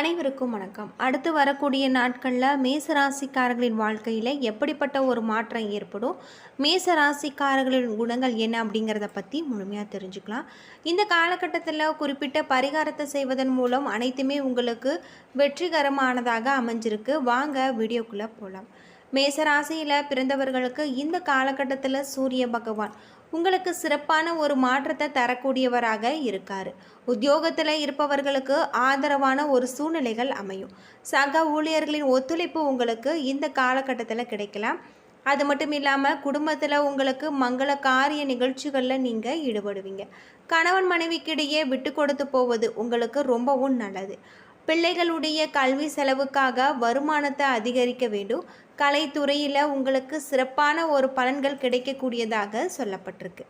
அனைவருக்கும் வணக்கம். அடுத்து வரக்கூடிய நாட்களில் மேசராசிக்காரர்களின் வாழ்க்கையில் எப்படிப்பட்ட ஒரு மாற்றம் ஏற்படும்? மேசராசிக்காரர்களின் குணங்கள் என்ன அப்படிங்கிறத பற்றி முழுமையாக தெரிஞ்சுக்கலாம். இந்த காலகட்டத்தில் குறிப்பிட்ட பரிகாரத்தை செய்வதன் மூலம் அனைத்துமே உங்களுக்கு வெற்றிகரமானதாக அமைஞ்சிருக்கு. வாங்க வீடியோக்குள்ளே போகலாம் மேசராசியில் பிறந்தவர்களுக்கு இந்த காலகட்டத்தில் சூரிய பகவான் உங்களுக்கு சிறப்பான ஒரு மாற்றத்தை தரக்கூடியவராக இருக்கார். உத்தியோகத்தில் இருப்பவர்களுக்கு ஆதரவான ஒரு சூழ்நிலைகள் அமையும். சக ஊழியர்களின் ஒத்துழைப்பு உங்களுக்கு இந்த காலகட்டத்தில் கிடைக்கலாம். அது மட்டும் இல்லாமல் குடும்பத்தில் உங்களுக்கு மங்கள காரிய நிகழ்ச்சிகளில் நீங்கள் ஈடுபடுவீங்க. கணவன் மனைவிக்கிடையே விட்டு கொடுத்து போவது உங்களுக்கு ரொம்பவும் நல்லது. பிள்ளைகளுடைய கல்வி செலவுக்காக வருமானத்தை அதிகரிக்க வேண்டும். கலைத்துறையில் உங்களுக்கு சிறப்பான ஒரு பலன்கள் கிடைக்கக்கூடியதாக சொல்லப்பட்டிருக்கு.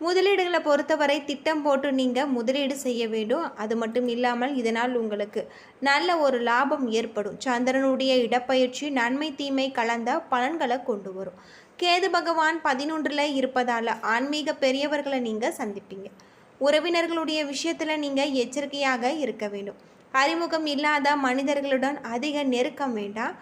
முதலீடுகளை பொறுத்தவரை திட்டம் போட்டு நீங்கள் முதலீடு செய்ய வேண்டும். அது மட்டும் இல்லாமல் இதனால் உங்களுக்கு நல்ல ஒரு லாபம் ஏற்படும். சந்திரனுடைய இடப்பயிற்சி நன்மை தீமை கலந்த பலன்களை கொண்டு வரும். கேது பகவான் பதினொன்றில் இருப்பதால் ஆன்மீக பெரியவர்களை நீங்கள் சந்திப்பீங்க. உறவினர்களுடைய விஷயத்தில் நீங்கள் எச்சரிக்கையாக இருக்க வேண்டும். அறிமுகம் இல்லாத மனிதர்களுடன் அதிக நெருக்கம் வேண்டாம்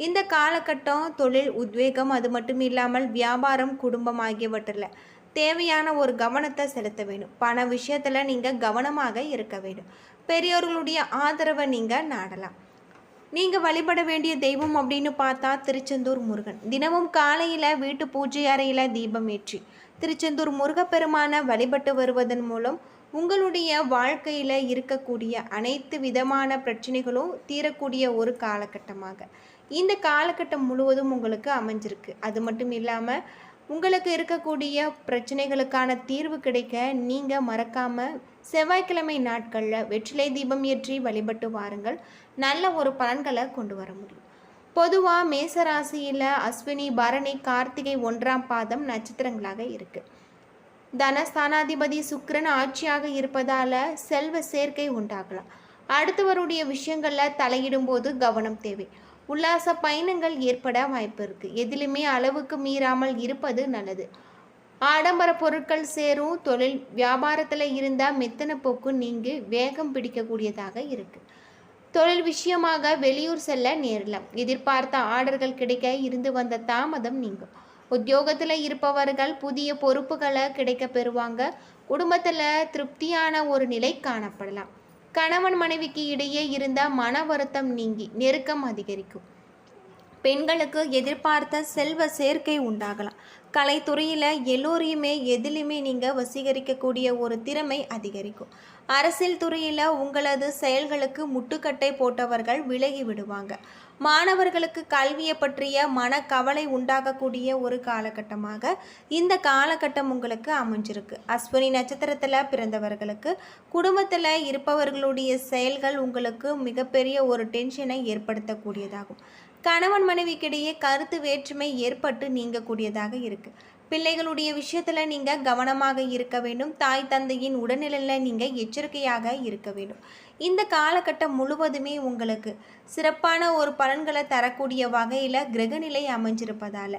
இந்த காலகட்டம் தொழில் உத்வேகம் அது மட்டும் இல்லாமல் வியாபாரம் குடும்பம் ஆகியவற்றில் தேவையான ஒரு கவனத்தை செலுத்த வேண்டும். பண விஷயத்தில் நீங்கள் கவனமாக இருக்க வேண்டும். பெரியோர்களுடைய ஆதரவை நீங்கள் நாடலாம். நீங்கள் வழிபட வேண்டிய தெய்வம் அப்படின்னு பார்த்தா திருச்செந்தூர் முருகன். தினமும் காலையில் வீட்டு பூஜை அறையில் தீபம் ஏற்றி திருச்செந்தூர் முருகப்பெருமானை வழிபட்டு வருவதன் மூலம் உங்களுடைய வாழ்க்கையில் இருக்கக்கூடிய அனைத்து விதமான பிரச்சனைகளும் தீரக்கூடிய ஒரு காலகட்டமாக. இந்த காலகட்டம் முழுவதும் உங்களுக்கு அமைஞ்சிருக்கு. அது மட்டும் இல்லாமல் உங்களுக்கு இருக்கக்கூடிய பிரச்சனைகளுக்கான தீர்வு கிடைக்க நீங்கள் மறக்காமல் செவ்வாய்க்கிழமை நாட்களில் வெற்றிலை தீபம் ஏற்றி வழிபட்டு வாருங்கள். நல்ல ஒரு பலன்களை கொண்டு வர முடியும். பொதுவாக மேசராசியில் அஸ்வினி பரணி கார்த்திகை ஒன்றாம் பாதம் நட்சத்திரங்களாக இருக்குது தனஸ்தானாதிபதி சுக்கரன் ஆட்சியாக இருப்பதால் செல்வ சேர்க்கை உண்டாகலாம். அடுத்தவருடைய விஷயங்களில் தலையிடும்போது கவனம் தேவை. உல்லாச பயணங்கள் ஏற்பட வாய்ப்பு இருக்குது எதிலுமே அளவுக்கு மீறாமல் இருப்பது நல்லது. ஆடம்பர பொருட்கள் சேரும் தொழில் வியாபாரத்தில் இருந்தால் மெத்தன போக்கு நீங்கி வேகம் பிடிக்கக்கூடியதாக இருக்குது தொழில் விஷயமாக வெளியூர் செல்ல நேரலாம். எதிர்பார்த்த ஆர்டர்கள் கிடைக்க இருந்து வந்த தாமதம் நீங்கும். உத்தியோகத்தில் இருப்பவர்கள் புதிய பொறுப்புகளை கிடைக்க பெறுவாங்க. குடும்பத்தில் திருப்தியான ஒரு நிலை காணப்படலாம். கணவன் மனைவிக்கு இடையே இருந்த மன வருத்தம் நீங்கி நெருக்கம் அதிகரிக்கும். பெண்களுக்கு எதிர்பார்த்த செல்வ சேர்க்கை உண்டாகலாம். கலைத்துறையில் எல்லோரையுமே எதிலுமே நீங்கள் வசீகரிக்கக்கூடிய ஒரு திறமை அதிகரிக்கும். அரசியல் துறையில் உங்களது செயல்களுக்கு முட்டுக்கட்டை போட்டவர்கள் விலகி விடுவாங்க. மாணவர்களுக்கு கல்வியை பற்றிய மனக்கவலை உண்டாகக்கூடிய ஒரு காலகட்டமாக இந்த காலகட்டம் உங்களுக்கு அமைஞ்சிருக்கு. அஸ்வினி நட்சத்திரத்தில் பிறந்தவர்களுக்கு குடும்பத்தில் இருப்பவர்களுடைய செயல்கள் உங்களுக்கு மிகப்பெரிய ஒரு டென்ஷனை ஏற்படுத்தக்கூடியதாகும். கணவன் மனைவிக்கிடையே கருத்து வேற்றுமை ஏற்பட்டு நீங்கக்கூடியதாக இருக்குது பிள்ளைகளுடைய விஷயத்தில் நீங்கள் கவனமாக இருக்க வேண்டும். தாய் தந்தையின் உடல்நிலையில் நீங்கள் எச்சரிக்கையாக இருக்க வேண்டும். இந்த காலகட்டம் முழுவதுமே உங்களுக்கு சிறப்பான ஒரு பலன்களை தரக்கூடிய வகையில் கிரகநிலை அமைஞ்சிருப்பதால்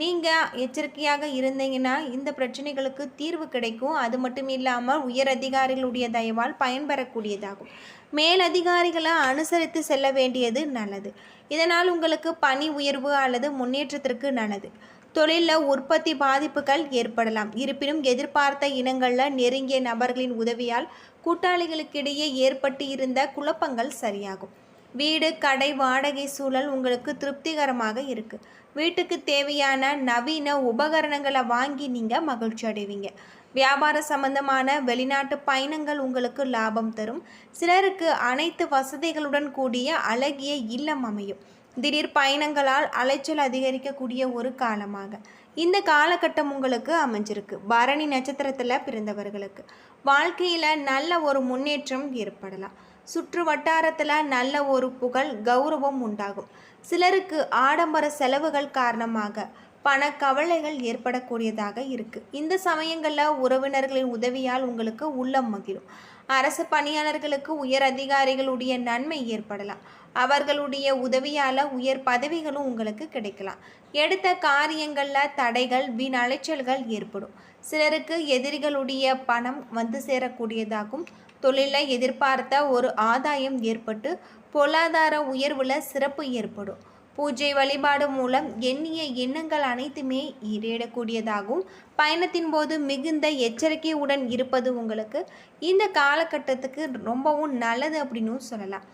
நீங்கள் எச்சரிக்கையாக இருந்தீங்கன்னா இந்த பிரச்சனைகளுக்கு தீர்வு கிடைக்கும். அது மட்டும் இல்லாமல் உயர் அதிகாரிகளுடைய தயவால் பயன்பெறக்கூடியதாகும். மேல் அதிகாரிகளை அனுசரித்து செல்ல வேண்டியது நல்லது. இதனால் உங்களுக்கு பணி உயர்வு அல்லது முன்னேற்றத்திற்கு நல்லது. தொழிலில் உற்பத்தி பாதிப்புகள் ஏற்படலாம். இருப்பினும் எதிர்பார்த்த இனங்களில் நெருங்கிய நபர்களின் உதவியால் கூட்டாளிகளுக்கிடையே ஏற்பட்டு இருந்த குழப்பங்கள் சரியாகும். வீடு கடை வாடகை சூழல் உங்களுக்கு திருப்திகரமாக இருக்குது வீட்டுக்கு தேவையான நவீன உபகரணங்களை வாங்கி நீங்கள் மகிழ்ச்சி அடைவீங்க. வியாபார சம்பந்தமான வெளிநாட்டு பயணங்கள் உங்களுக்கு லாபம் தரும். சிலருக்கு அனைத்து வசதிகளுடன் கூடிய அழகிய இல்லம் அமையும். திடீர் பயணங்களால் அலைச்சல் அதிகரிக்கக்கூடிய ஒரு காலமாக. இந்த காலகட்டம் உங்களுக்கு அமைஞ்சிருக்கு. பரணி நட்சத்திரத்தில் பிறந்தவர்களுக்கு. வாழ்க்கையில் நல்ல ஒரு முன்னேற்றம் ஏற்படலாம். சுற்று வட்டாரத்தில் நல்ல ஒரு புகழ் கௌரவம் உண்டாகும். சிலருக்கு ஆடம்பர செலவுகள் காரணமாக பண கவலைகள் ஏற்படக்கூடியதாக இருக்குது இந்த சமயங்களில் உறவினர்களின் உதவியால் உங்களுக்கு உள்ளம் மகிழும். அரசு பணியாளர்களுக்கு உயர் அதிகாரிகளுடைய நன்மை ஏற்படலாம். அவர்களுடைய உதவியால் உயர் பதவிகளும் உங்களுக்கு கிடைக்கலாம். எடுத்த காரியங்களில் தடைகள் வீண் அலைச்சல்கள் ஏற்படும். சிலருக்கு எதிரிகளுடைய பணம் வந்து சேரக்கூடியதாகும். தொழிலில் எதிர்பார்த்த ஒரு ஆதாயம் ஏற்பட்டு பொருளாதார உயர்வில் சிறப்பு ஏற்படும். பூஜை வழிபாடு மூலம் எண்ணிய எண்ணங்கள் அனைத்துமே ஈடேறக்கூடியதாகவும் பயணத்தின் போது மிகுந்த எச்சரிக்கையுடன் இருப்பது உங்களுக்கு இந்த காலகட்டத்துக்கு ரொம்பவும் நல்லது அப்படின்னு சொல்லலாம்.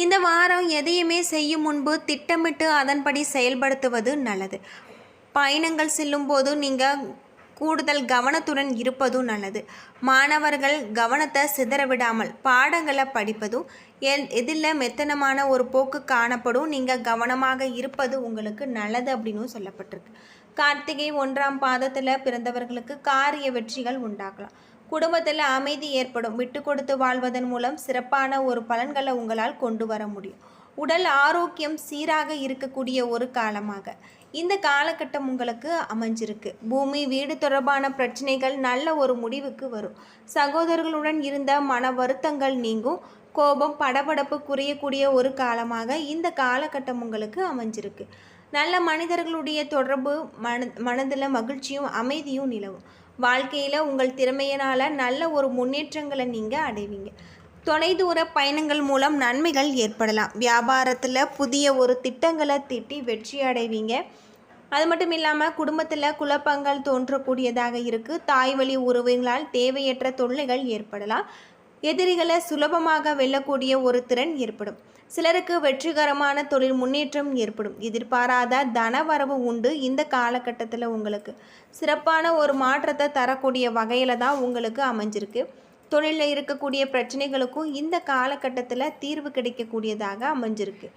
இந்த வாரம் எதையுமே செய்யும் முன்பு திட்டமிட்டு அதன்படி செயல்படுத்துவது நல்லது. பயணங்கள் செல்லும்போது நீங்கள் கூடுதல் கவனத்துடன் இருப்பதும் நல்லது. மாணவர்கள் கவனத்தை சிதறவிடாமல் பாடங்களை படிப்பதும் எல் எதில் மெத்தனமான ஒரு போக்கு காணப்படும். நீங்கள் கவனமாக இருப்பது உங்களுக்கு நல்லது அப்படின்னு சொல்லப்பட்டிருக்கு. கார்த்திகை ஒன்றாம் பாதத்தில் பிறந்தவர்களுக்கு காரிய வெற்றிகள் உண்டாகலாம். குடும்பத்தில் அமைதி ஏற்படும். விட்டு கொடுத்து வாழ்வதன் மூலம் சிறப்பான ஒரு பலன்களை உங்களால் கொண்டு வர முடியும். உடல் ஆரோக்கியம் சீராக இருக்கக்கூடிய ஒரு காலமாக. இந்த காலகட்டம் உங்களுக்கு அமைஞ்சிருக்கு. பூமி வீடு தொடர்பான பிரச்சனைகள் நல்ல ஒரு முடிவுக்கு வரும். சகோதரர்களுடன் இருந்த மன வருத்தங்கள் நீங்கும். கோபம் படபடப்பு குறையக்கூடிய ஒரு காலமாக இந்த காலகட்டம் உங்களுக்கு அமைஞ்சிருக்கு. நல்ல மனிதர்களுடைய தொடர்பு மன மனதில் மகிழ்ச்சியும் அமைதியும் நிலவும். வாழ்க்கையில் உங்கள் திறமையினால் நல்ல ஒரு முன்னேற்றங்களை நீங்கள் அடைவீங்க. தொலைதூர பயணங்கள் மூலம் நன்மைகள் ஏற்படலாம். வியாபாரத்தில் புதிய ஒரு திட்டங்களை திட்டி வெற்றி அடைவீங்க. அது மட்டும் இல்லாமல் குடும்பத்தில் குழப்பங்கள் தோன்றக்கூடியதாக இருக்குது தாய் வழி உறவுகளால் தேவையற்ற தொல்லைகள் ஏற்படலாம். எதிரிகளை சுலபமாக வெல்லக்கூடிய ஒரு திறன் ஏற்படும். சிலருக்கு வெற்றிகரமான தொழில் முன்னேற்றம் ஏற்படும். எதிர்பாராத தனவரவு உண்டு இந்த காலகட்டத்தில் உங்களுக்கு. சிறப்பான ஒரு மாற்றத்தை தரக்கூடிய வகையில் தான் உங்களுக்கு அமைஞ்சிருக்கு. தொழிலில் இருக்கக்கூடிய பிரச்சனைகளுக்கும் இந்த காலகட்டத்தில் தீர்வு கிடைக்கக்கூடியதாக அமைஞ்சிருக்கு.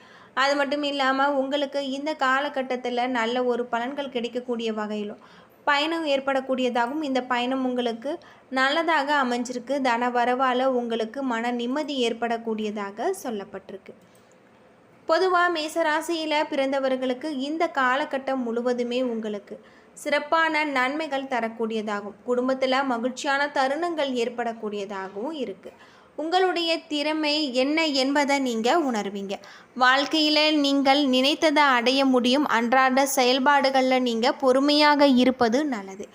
அது மட்டும் இல்லாமல் உங்களுக்கு இந்த காலகட்டத்தில் நல்ல ஒரு பலன்கள் கிடைக்கக்கூடிய வகையிலும் பயணம் ஏற்படக்கூடியதாகவும் இந்த பயணம் உங்களுக்கு நல்லதாக அமைஞ்சிருக்கு. தன வரவால் உங்களுக்கு மன நிம்மதி ஏற்படக்கூடியதாக சொல்லப்பட்டிருக்கு. பொதுவாக மேசராசியில் பிறந்தவர்களுக்கு இந்த காலகட்டம் முழுவதுமே உங்களுக்கு சிறப்பான நன்மைகள் தரக்கூடியதாகும். குடும்பத்தில் மகிழ்ச்சியான தருணங்கள் ஏற்படக்கூடியதாகவும் இருக்குது உங்களுடைய திறமை என்ன என்பதை நீங்கள் உணர்வீங்க. வாழ்க்கையில் நீங்கள் நினைத்ததை அடைய முடியும். அன்றாட செயல்பாடுகளில் நீங்கள் பொறுமையாக இருப்பது நல்லது.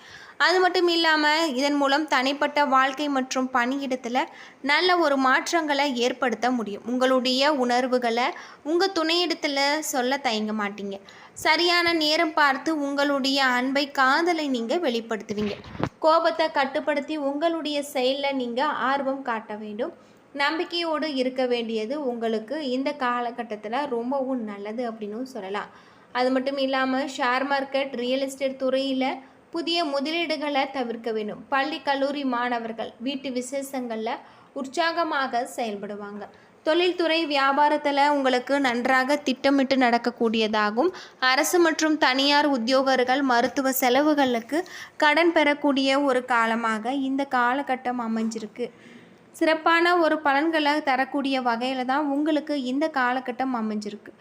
அது மட்டும் இல்லாமல் இதன் மூலம் தனிப்பட்ட வாழ்க்கை மற்றும் பணியிடத்தில் நல்ல ஒரு மாற்றங்களை ஏற்படுத்த முடியும். உங்களுடைய உணர்வுகளை உங்கள் துணையிடத்தில் சொல்ல தயங்க மாட்டீங்க. சரியான நேரம் பார்த்து உங்களுடைய அன்பை காதலை நீங்கள் வெளிப்படுத்துவீங்க. கோபத்தை கட்டுப்படுத்தி உங்களுடைய செயலில் நீங்கள் ஆர்வம் காட்ட வேண்டும். நம்பிக்கையோடு இருக்க வேண்டியது உங்களுக்கு இந்த காலகட்டத்தில் ரொம்பவும் நல்லது அப்படின்னு சொல்லலாம். அது மட்டும் இல்லாமல் ஷேர் மார்க்கெட் ரியல் எஸ்டேட் துறையில் புதிய முதலீடுகளை தவிர்க்க வேண்டும். பள்ளி கல்லூரி மாணவர்கள் வீட்டு விசேஷங்களில் உற்சாகமாக செயல்படுவாங்க. தொழில்துறை வியாபாரத்தில் உங்களுக்கு நன்றாக திட்டமிட்டு நடக்கக்கூடியதாகும். அரசு மற்றும் தனியார் உத்தியோகர்கள் மருத்துவ செலவுகளுக்கு கடன் பெறக்கூடிய ஒரு காலமாக இந்த காலகட்டம் அமைஞ்சிருக்கு. சிறப்பான ஒரு பலன்களை தரக்கூடிய வகையில் தான் உங்களுக்கு இந்த காலகட்டம் அமைஞ்சிருக்கு.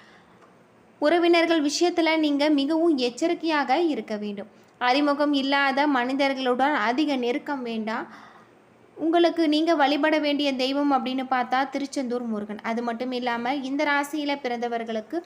உறவினர்கள் விஷயத்தில் நீங்கள் மிகவும் எச்சரிக்கையாக இருக்க வேண்டும். அறிமுகம் இல்லாத மனிதர்களுடன் அதிக நெருக்கம் வேண்டாம். உங்களுக்கு நீங்கள் வழிபட வேண்டிய தெய்வம் அப்படின்னு பார்த்தா திருச்செந்தூர் முருகன். அது மட்டும் இல்லாமல் இந்த ராசியில் பிறந்தவர்களுக்கு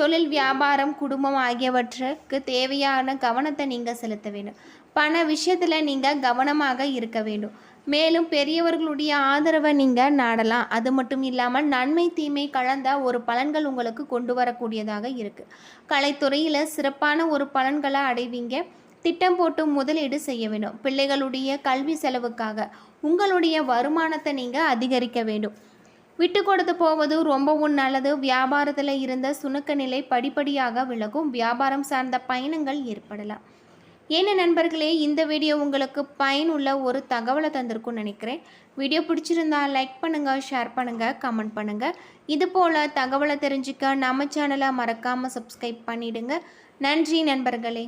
தொழில் வியாபாரம் குடும்பம் ஆகியவற்றுக்கு தேவையான கவனத்தை நீங்கள் செலுத்த வேண்டும். பண விஷயத்தில் நீங்கள் கவனமாக இருக்க வேண்டும். மேலும் பெரியவர்களுடைய ஆதரவை நீங்கள் நாடலாம். அது மட்டும் இல்லாமல் நன்மை தீமை கலந்த ஒரு பலன்கள் உங்களுக்கு கொண்டு வரக்கூடியதாக இருக்குது கலைத்துறையில் சிறப்பான ஒரு பலன்களை அடைவீங்க. திட்டம் போட்டு முதலீடு செய்ய வேண்டும். பிள்ளைகளுடைய கல்வி செலவுக்காக உங்களுடைய வருமானத்தை நீங்கள் அதிகரிக்க வேண்டும். விட்டு கொடுத்து போவது ரொம்பவும் நல்லது. வியாபாரத்தில் இருந்த சுணக்க நிலை படிப்படியாக விலகும். வியாபாரம் சார்ந்த பயணங்கள் ஏற்படலாம். என்ன நண்பர்களே இந்த வீடியோ உங்களுக்கு பயனுள்ள ஒரு தகவலை தந்திருக்கும்னு நினைக்கிறேன். வீடியோ பிடிச்சிருந்தா லைக் பண்ணுங்கள் ஷேர் பண்ணுங்கள் கமெண்ட் பண்ணுங்கள் இது போல் தகவலை தெரிஞ்சுக்க நம்ம சேனலை மறக்காமல் சப்ஸ்கிரைப் பண்ணிவிடுங்க நன்றி நண்பர்களே.